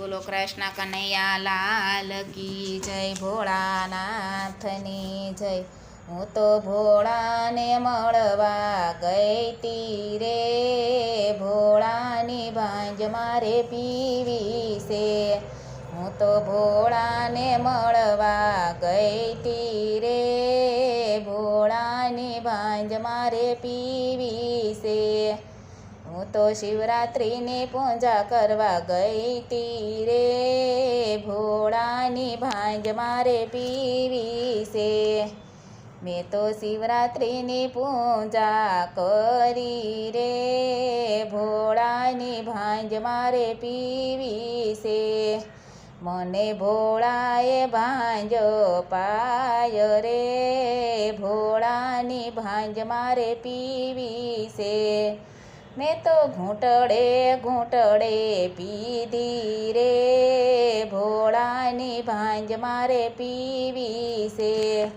બોલો કૃષ્ણ કનૈયા લાલ કી જય ભોળાનાથની જય. હું તો ભોળાને મળવા ગઈ તી રે. ભોળાની ભાંજ મારે પીવી છે. હું તો ભોળાને મળવા ગઈ તી રે. ભોળાની ભાંજ મારે પીવી છે. હું તો શિવરાત્રિની પૂજા કરવા ગઈ તી રે. ભોળાની ભાંજ મારે પીવી છે. મેં તો શિવરાત્રિની પૂજા કરી રે. ભોળાની ભાંજ મારે પીવી છે. મને ભોળાએ ભાંજ પાય રે. ભોળાની ભાંજ મારે પીવી છે. મેં તો ઘૂંટડે ઘૂંટડે પીધી રે. ભોળાની ભાંજ મારે પીવી છે.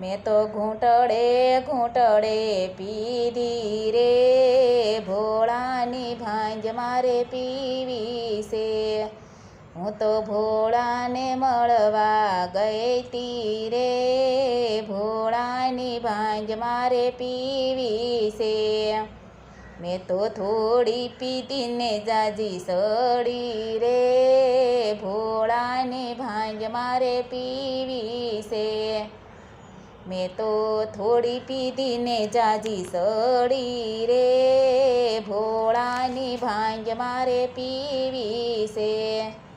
મેં તો ઘૂંટડે ઘૂંટડે પીધી રે. ભોળાની ભાંજ મારે પીવી છે. હું તો ભોળાને મળવા ગઈ તી રે. ભોળાની ભાંજ મારે પીવી છે. મેં તો થોડી પીધી ને જાજી સડી રે. ભોળાની ભાંજ મારે પીવી છે. મેં તો થોડી પીધી ને જાજી સડી રે. ભોળાની ભાંજ મારે પીવી છે.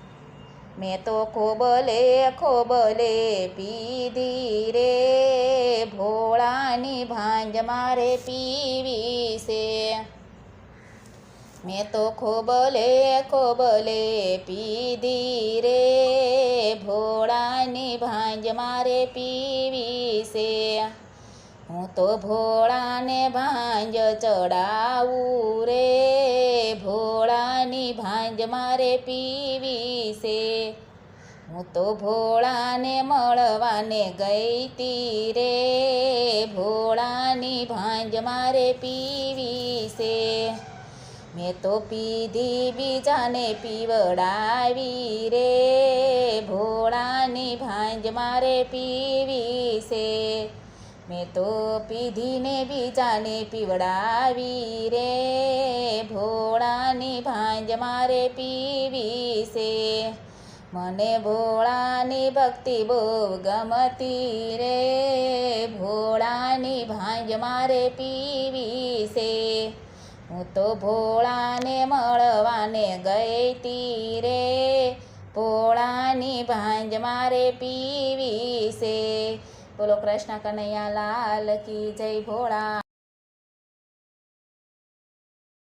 મેં તો ખોબલે ખોબલે પીધી રે. ભોળાની ભાંજ મારે પીવી છે. મેં તો ખોબલે ખોબલે પીધી રે. ભોળાની ભાંજ મારે પીવી છે. હું તો ભોળાને ભાંજ ચડાવું રે. ભોળાની ભાંજ મારે પીવી છે. હું તો ભોળાને મળવાને ગઈ તી રે. ભોળાની ભાંજ મારે પીવી છે. મેં તો પીધી બીજાને પીવડાવી રે. ભોળાની ભાંજ મારે પીવી છે. મેં તો પીધીને બીજાને પીવડાવી રે ભોળાની ભાંજ મારે પીવી છે મને ભોળાની ભક્તિ બહુ ગમતી રે ભોળાની ભાંજ મારે પીવી છે હું તો ભોળાને મળવાને ગઈ તી રે ભોળાની ભાંજ મારે પીવી છે બોલો કૃષ્ણ કનૈયા લાલ કી જય ભોળા